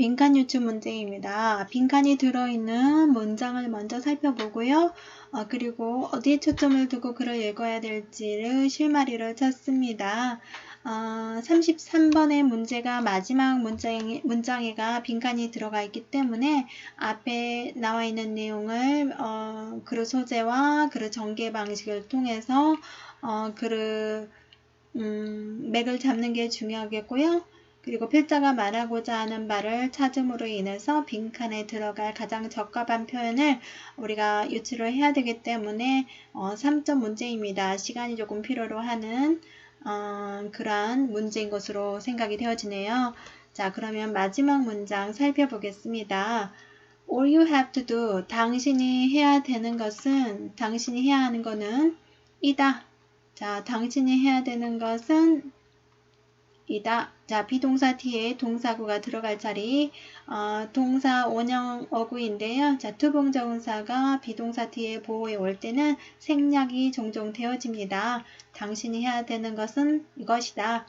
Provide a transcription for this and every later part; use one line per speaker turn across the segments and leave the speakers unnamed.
빈칸 유추 문제입니다. 빈칸이 들어있는 문장을 먼저 살펴보고요. 어, 그리고 어디에 초점을 두고 글을 읽어야 될지를 실마리를 찾습니다. 어, 33번의 문제가 마지막 문장에, 문장에가 빈칸이 들어가 있기 때문에 앞에 나와 있는 내용을 어, 그릇 소재와 그릇 전개 방식을 통해서 어, 그릇 음, 맥을 잡는 게 중요하겠고요. 그리고 필자가 말하고자 하는 바를 찾음으로 인해서 빈칸에 들어갈 가장 적합한 표현을 우리가 유추를 해야 되기 때문에 어, 3점 문제입니다. 시간이 조금 필요로 하는 어, 그러한 문제인 것으로 생각이 되어지네요. 자, 그러면 마지막 문장 살펴보겠습니다. All you have to do, 당신이 해야 되는 것은, 당신이 해야 하는 것은 이다. 자, 당신이 해야 되는 것은 이다. 자, 비동사 뒤에 동사구가 들어갈 자리, 어, 동사 원형 어구인데요. 자, 투봉정사가 비동사 뒤에 보호에 올 때는 생략이 종종 되어집니다. 당신이 해야 되는 것은 이것이다.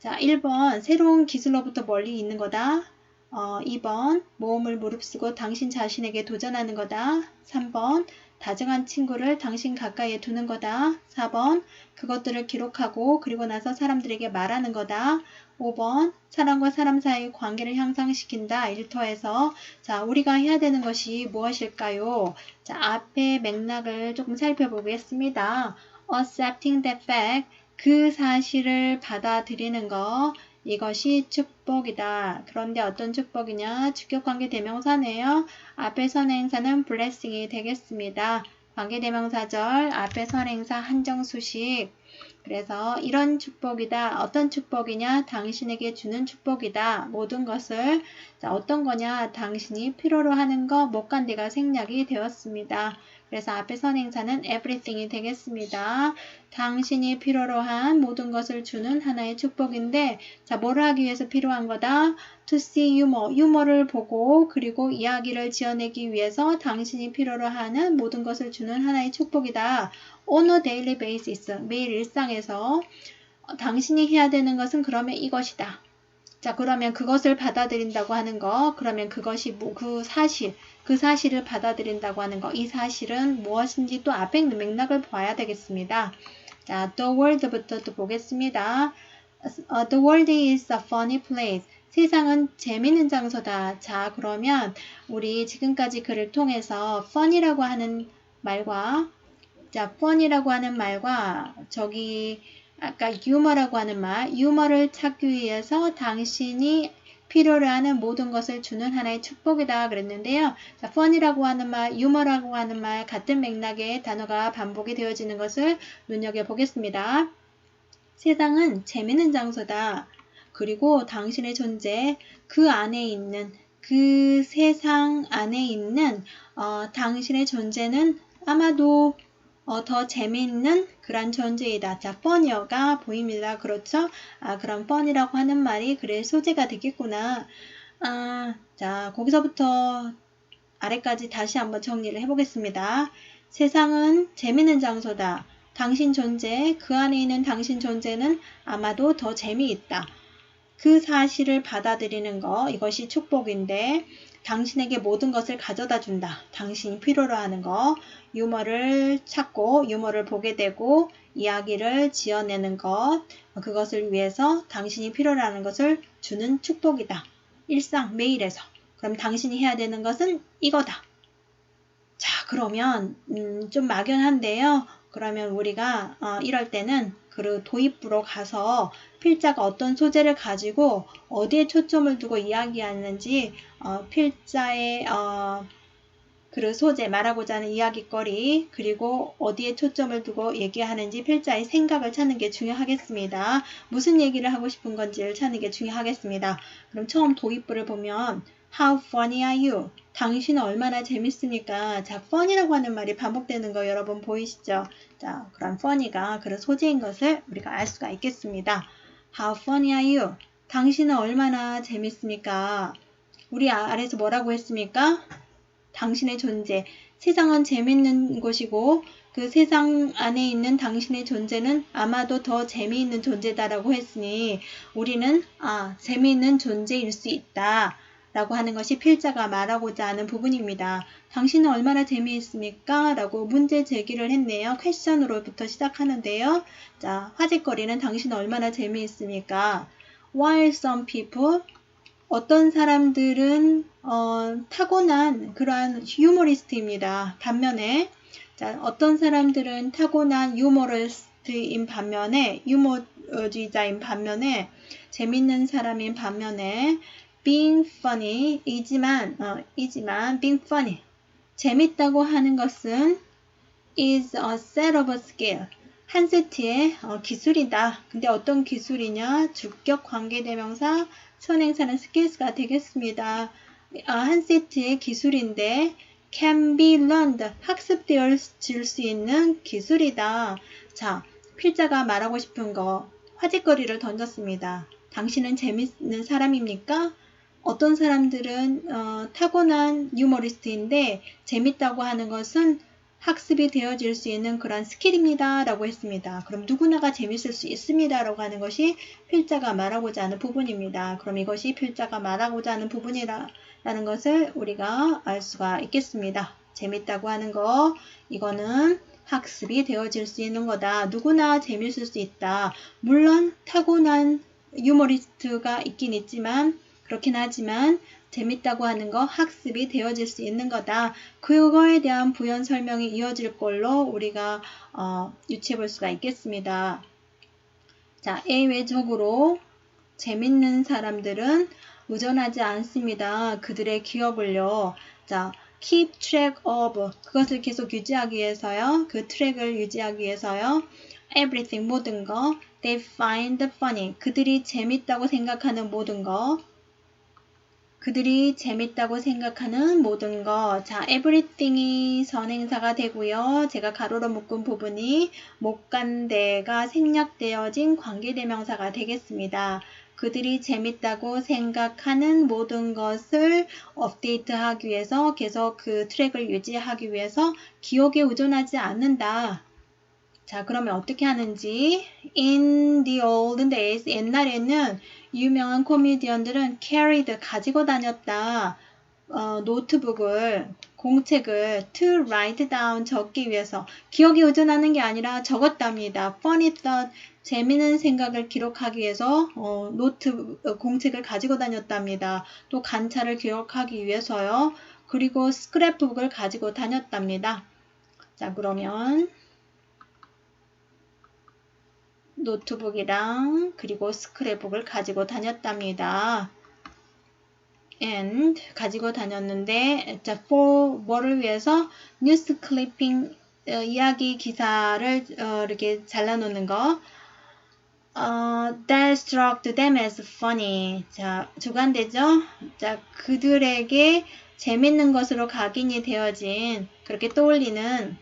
자, 1번 새로운 기술로부터 멀리 있는 거다. 어, 2번 모험을 무릅쓰고 당신 자신에게 도전하는 거다. 3번 다정한 친구를 당신 가까이에 두는 거다. 4번 그것들을 기록하고 그리고 나서 사람들에게 말하는 거다. 5번 사람과 사람 사이의 관계를 향상시킨다. 일터에서 자 우리가 해야 되는 것이 무엇일까요? 자 앞에 맥락을 조금 살펴보겠습니다. accepting that fact 그 사실을 받아들이는 거 이것이 축복이다. 그런데 어떤 축복이냐? 주격관계 대명사네요. 앞에 선행사는 blessing이 되겠습니다. 관계대명사절 앞에 선행사 한정수식 그래서 이런 축복이다. 어떤 축복이냐? 당신에게 주는 축복이다. 모든 것을 자, 어떤 거냐? 당신이 필요로 하는 거 못간대가 생략이 되었습니다. 그래서 앞에 선행사는 everything이 되겠습니다. 당신이 필요로 한 모든 것을 주는 하나의 축복인데 자, 뭘 하기 위해서 필요한 거다? to see 유머, 유머를 보고 그리고 이야기를 지어내기 위해서 당신이 필요로 하는 모든 것을 주는 하나의 축복이다. on a daily basis, 매일 일상에서 어, 당신이 해야 되는 것은 그러면 이것이다. 자, 그러면 그것을 받아들인다고 하는 거, 그러면 그것이 뭐, 그 사실, 그 사실을 받아들인다고 하는 거, 이 사실은 무엇인지 또 앞에 있는 맥락을 봐야 되겠습니다. 자, the world부터 또 보겠습니다. Uh, the world is a funny place. 세상은 재밌는 장소다. 자, 그러면 우리 지금까지 글을 통해서 fun이라고 하는 말과 자, fun이라고 하는 말과 저기 아까 유머라고 하는 말, 유머를 찾기 위해서 당신이 필요로 하는 모든 것을 주는 하나의 축복이다 그랬는데요. 자, fun이라고 하는 말, 유머라고 하는 말 같은 맥락의 단어가 반복이 되어지는 것을 눈여겨 보겠습니다. 세상은 재밌는 장소다. 그리고 당신의 존재, 그 안에 있는 그 세상 안에 있는 어, 당신의 존재는 아마도 어, 더 재미있는 그런 존재이다. 자, 뻔이어가 보입니다. 그렇죠? 아, 그럼 뻔이라고 하는 말이 그래 소재가 되겠구나. 아, 자, 거기서부터 아래까지 다시 한번 정리를 해보겠습니다. 세상은 재미있는 장소다. 당신 존재, 그 안에 있는 당신 존재는 아마도 더 재미있다. 그 사실을 받아들이는 거, 이것이 축복인데, 당신에게 모든 것을 가져다 준다. 당신이 필요로 하는 거, 유머를 찾고 유머를 보게 되고 이야기를 지어내는 것, 그것을 위해서 당신이 필요로 하는 것을 주는 축복이다. 일상, 매일에서. 그럼 당신이 해야 되는 것은 이거다. 자, 그러면 음, 좀 막연한데요. 그러면 우리가 어, 이럴 때는 그 도입부로 가서 필자가 어떤 소재를 가지고 어디에 초점을 두고 이야기하는지 어, 필자의 어, 그 소재 말하고자 하는 이야기거리 그리고 어디에 초점을 두고 얘기하는지 필자의 생각을 찾는 게 중요하겠습니다. 무슨 얘기를 하고 싶은 건지를 찾는 게 중요하겠습니다. 그럼 처음 도입부를 보면 How funny are you? 당신은 얼마나 재밌습니까? 자, fun이라고 하는 말이 반복되는 거 여러분 보이시죠? 자, 그런 funny가 그런 소재인 것을 우리가 알 수가 있겠습니다. How funny are you? 당신은 얼마나 재밌습니까? 우리 아래서 뭐라고 했습니까? 당신의 존재. 세상은 재밌는 곳이고 그 세상 안에 있는 당신의 존재는 아마도 더 재미있는 존재다라고 했으니 우리는 아, 재미있는 존재일 수 있다. 라고 하는 것이 필자가 말하고자 하는 부분입니다. 당신은 얼마나 재미있습니까? 라고 문제 제기를 했네요. 퀘션으로부터 시작하는데요. 자, 화제거리는 당신은 얼마나 재미있습니까? While some people 어떤 사람들은 어, 타고난 그러한 유머리스트입니다. 반면에 자, 어떤 사람들은 타고난 유머리스트인 반면에 유머주의자인 반면에 재밌는 사람인 반면에 being funny 이지만 어, 이지만 being funny 재밌다고 하는 것은 is a set of a skill 한 세트의 어, 기술이다. 근데 어떤 기술이냐? 주격 관계대명사 선행사는 skills가 되겠습니다. 아, 한 세트의 기술인데 can be learned 학습되어질 수 있는 기술이다. 자, 필자가 말하고 싶은 거 화제거리를 던졌습니다. 당신은 재밌는 사람입니까? 어떤 사람들은 어, 타고난 유머리스트인데 재밌다고 하는 것은 학습이 되어질 수 있는 그런 스킬입니다. 라고 했습니다. 그럼 누구나가 재밌을 수 있습니다. 라고 하는 것이 필자가 말하고자 하는 부분입니다. 그럼 이것이 필자가 말하고자 하는 부분이라는 것을 우리가 알 수가 있겠습니다. 재밌다고 하는 거, 이거는 학습이 되어질 수 있는 거다. 누구나 재밌을 수 있다. 물론 타고난 유머리스트가 있긴 있지만 그렇긴 하지만 재밌다고 하는 거 학습이 되어질 수 있는 거다. 그거에 대한 부연 설명이 이어질 걸로 우리가 어, 유추해 볼 수가 있겠습니다. 자, A 외적으로 재밌는 사람들은 의존하지 않습니다. 그들의 기업을요. 자, keep track of 그것을 계속 유지하기 위해서요. 그 트랙을 유지하기 위해서요. everything 모든 거 they find funny 그들이 재밌다고 생각하는 모든 거 그들이 재밌다고 생각하는 모든 것. 자, everything이 선행사가 되고요. 제가 가로로 묶은 부분이 목간대가 생략되어진 관계대명사가 되겠습니다. 그들이 재밌다고 생각하는 모든 것을 업데이트하기 위해서 계속 그 트랙을 유지하기 위해서 기억에 의존하지 않는다. 자, 그러면 어떻게 하는지 in the old days 옛날에는 유명한 코미디언들은 carried 가지고 다녔다. 어, 노트북을 공책을 to write down 적기 위해서 기억에 의존하는 게 아니라 적었답니다. funny thought 재미있는 생각을 기록하기 위해서 어, 노트 어, 공책을 가지고 다녔답니다. 또 관찰을 기록하기 위해서요. 그리고 스크랩북을 가지고 다녔답니다. 자 그러면 노트북이랑 그리고 스크랩북을 가지고 다녔답니다. and 가지고 다녔는데 자 for 뭐를 위해서 뉴스 클리핑 어, 이야기 기사를 어, 이렇게 잘라놓는 거 어, that struck them as funny. 자, 주관되죠? 자, 그들에게 재밌는 것으로 각인이 되어진 그렇게 떠올리는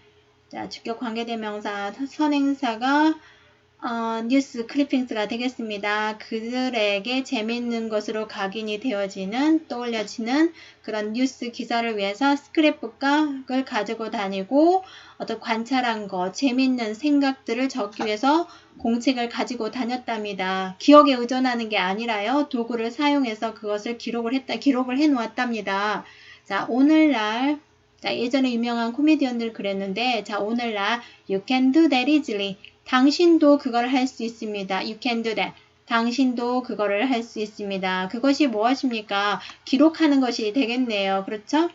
자, 주격 관계대명사 선행사가 어, 뉴스 클리핑스가 되겠습니다. 그들에게 재미있는 것으로 각인이 되어지는 떠올려지는 그런 뉴스 기사를 위해서 스크랩북을 가지고 다니고 어떤 관찰한 것, 재미있는 생각들을 적기 위해서 공책을 가지고 다녔답니다. 기억에 의존하는 게 아니라요. 도구를 사용해서 그것을 기록을 했다, 기록을 해 놓았답니다. 자, 오늘날 자, 예전에 유명한 코미디언들 그랬는데, 자, 오늘날 you can do that easily. 당신도 그걸 할 수 있습니다. You can do that. 당신도 그거를 할 수 있습니다. 그것이 무엇입니까? 기록하는 것이 되겠네요. 그렇죠?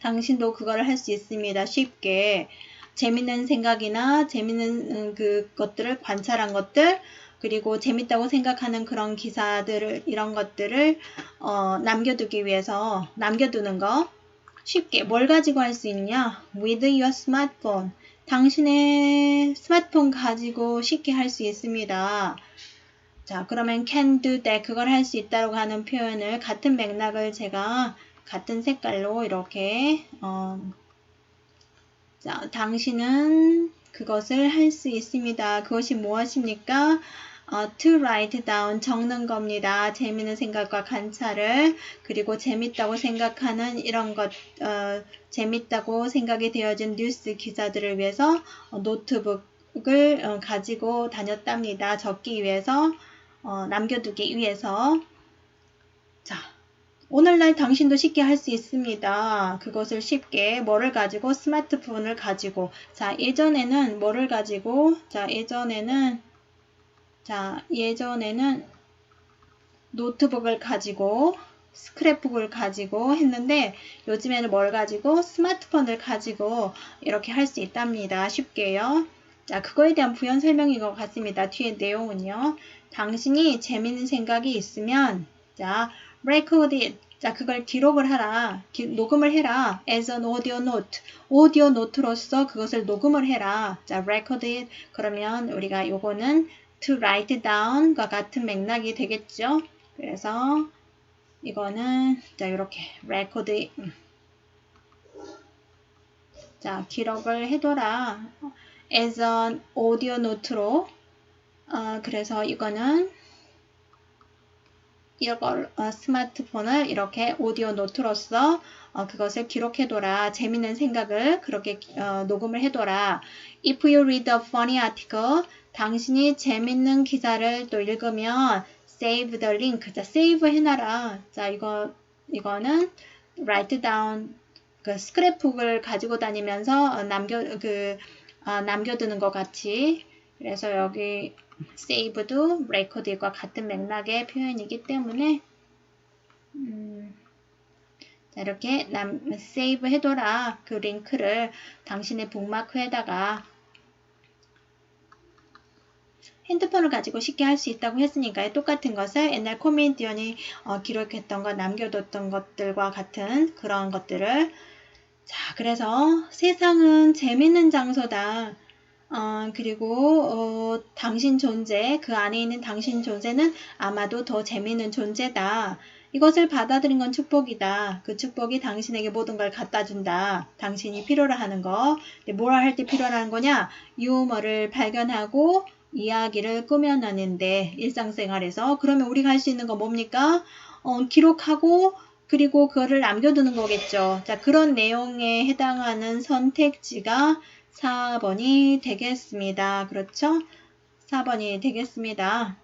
당신도 그거를 할 수 있습니다. 쉽게. 재밌는 생각이나 재밌는 음, 그 것들을 관찰한 것들 그리고 재밌다고 생각하는 그런 기사들을 이런 것들을 어, 남겨두기 위해서 남겨두는 거 쉽게 뭘 가지고 할 수 있냐? With your smartphone. 당신의 스마트폰 가지고 쉽게 할 수 있습니다. 자, 그러면 can do that 그걸 할 수 있다고 하는 표현을 같은 맥락을 제가 같은 색깔로 이렇게 어, 자, 당신은 그것을 할 수 있습니다. 그것이 무엇입니까? 어, to write down 적는 겁니다. 재미있는 생각과 관찰을 그리고 재밌다고 생각하는 이런 것 어, 재밌다고 생각이 되어진 뉴스 기사들을 위해서 어, 노트북을 어, 가지고 다녔답니다. 적기 위해서 어, 남겨두기 위해서 자 오늘날 당신도 쉽게 할 수 있습니다. 그것을 쉽게 뭐를 가지고 스마트폰을 가지고 자 예전에는 뭐를 가지고 자 예전에는 자 예전에는 노트북을 가지고 스크랩북을 가지고 했는데 요즘에는 뭘 가지고 스마트폰을 가지고 이렇게 할 수 있답니다. 쉽게요. 자, 그거에 대한 부연 설명인 것 같습니다. 뒤에 내용은요. 당신이 재밌는 생각이 있으면 자, record it. 자, 그걸 기록을 하라. 기, 녹음을 해라. as an audio note. 오디오 노트로서 그것을 녹음을 해라. 자, record it. 그러면 우리가 요거는 to write down과 같은 맥락이 되겠죠. 그래서 이거는 자, 이렇게 record 자, 기록을 해둬라. as an audio note로 어, 그래서 이거는 이걸 어, 스마트폰을 이렇게 오디오 노트로서 어, 그것을 기록해둬라. 재밌는 생각을 그렇게 어, 녹음을 해둬라. If you read a funny article, 당신이 재밌는 기사를 또 읽으면 save the link. 자, save 해놔라. 자, 이거 이거는 write down 그 스크랩북을 가지고 다니면서 어, 남겨 그 어, 남겨두는 것 같이. 그래서 여기 save도 record과 같은 맥락의 표현이기 때문에 음, 자, 이렇게 남, save 해둬라. 그 링크를 당신의 북마크에다가 핸드폰을 가지고 쉽게 할 수 있다고 했으니까 똑같은 것을 옛날 코미디언이 어, 기록했던 것, 남겨뒀던 것들과 같은 그런 것들을. 자, 그래서 세상은 재밌는 장소다. 어, 그리고 어, 당신 존재, 그 안에 있는 당신 존재는 아마도 더 재미있는 존재다. 이것을 받아들인 건 축복이다. 그 축복이 당신에게 모든 걸 갖다 준다. 당신이 필요로 하는 거. 뭘할때 필요로 거냐? 유머를 발견하고 이야기를 꾸며내는데 일상생활에서 그러면 우리가 할 수 있는 건 뭡니까? 어, 기록하고 그리고 그거를 남겨두는 거겠죠. 자, 그런 내용에 해당하는 선택지가 4번이 되겠습니다. 그렇죠? 4번이 되겠습니다.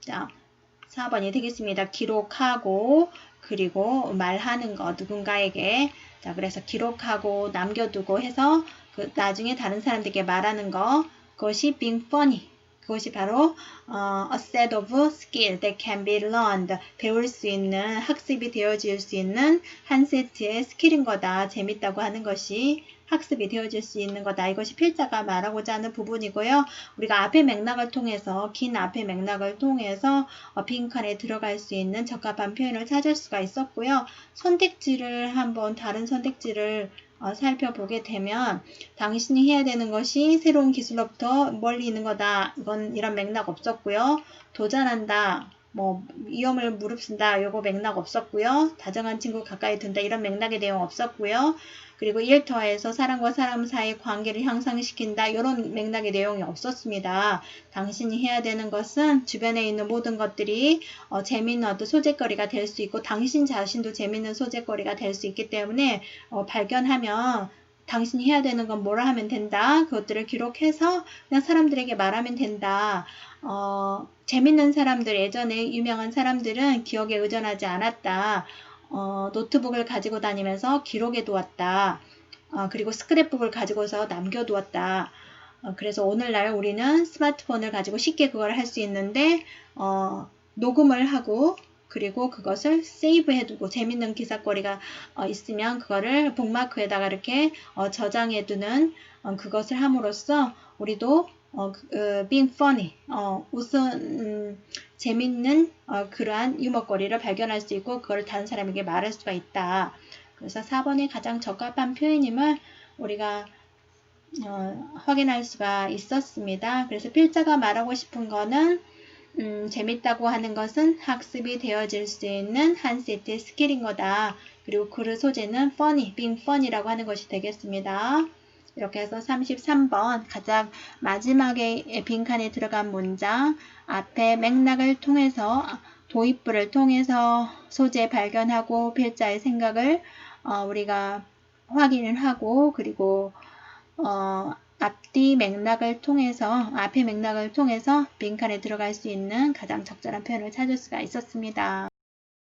자, 4번이 되겠습니다. 기록하고 그리고 말하는 거 누군가에게 자 그래서 기록하고 남겨두고 해서 그 나중에 다른 사람들에게 말하는 거 그것이 being funny 그것이 바로 어, a set of skill that can be learned. 배울 수 있는, 학습이 되어질 수 있는 한 세트의 스킬인 거다. 재밌다고 하는 것이 학습이 되어질 수 있는 거다. 이것이 필자가 말하고자 하는 부분이고요. 우리가 앞의 맥락을 통해서 긴 앞의 맥락을 통해서 어, 빈칸에 들어갈 수 있는 적합한 표현을 찾을 수가 있었고요. 선택지를 한번 다른 선택지를 어, 살펴보게 되면 당신이 해야 되는 것이 새로운 기술로부터 멀리 있는 거다. 이건 이런 맥락 없었고요. 도전한다. 뭐 위험을 무릅쓴다. 요거 맥락 없었고요. 다정한 친구 가까이 둔다. 이런 맥락의 내용 없었고요. 그리고 일터에서 사람과 사람 사이 관계를 향상시킨다. 이런 맥락의 내용이 없었습니다. 당신이 해야 되는 것은 주변에 있는 모든 것들이 어, 재미있는 어떤 소재거리가 될 수 있고 당신 자신도 재미있는 소재거리가 될 수 있기 때문에 어, 발견하면 당신이 해야 되는 건 뭐라 하면 된다. 그것들을 기록해서 그냥 사람들에게 말하면 된다. 어, 재밌는 사람들, 예전에 유명한 사람들은 기억에 의존하지 않았다. 어, 노트북을 가지고 다니면서 기록해 두었다. 어, 그리고 스크랩북을 가지고서 남겨 두었다. 어, 그래서 오늘날 우리는 스마트폰을 가지고 쉽게 그걸 할 수 있는데 어, 녹음을 하고 그리고 그것을 세이브 해 두고 재밌는 기사거리가 어, 있으면 그거를 북마크에다가 이렇게 어, 저장해 두는 어, 그것을 함으로써 우리도 어, 그, being funny, 어, 웃음, 음, 재밌는 어, 그러한 유머거리를 발견할 수 있고 그걸 다른 사람에게 말할 수가 있다. 그래서 4번이 가장 적합한 표현임을 우리가 어, 확인할 수가 있었습니다. 그래서 필자가 말하고 싶은 거는 음, 재밌다고 하는 것은 학습이 되어질 수 있는 한 세트의 스킬인 거다. 그리고 그 소재는 funny, being funny라고 하는 것이 되겠습니다. 이렇게 해서 33번 가장 마지막에 빈칸에 들어간 문장 앞에 맥락을 통해서 도입부를 통해서 소재 발견하고 필자의 생각을 어, 우리가 확인을 하고 그리고 어, 앞뒤 맥락을 통해서 앞의 맥락을 통해서 빈칸에 들어갈 수 있는 가장 적절한 표현을 찾을 수가 있었습니다.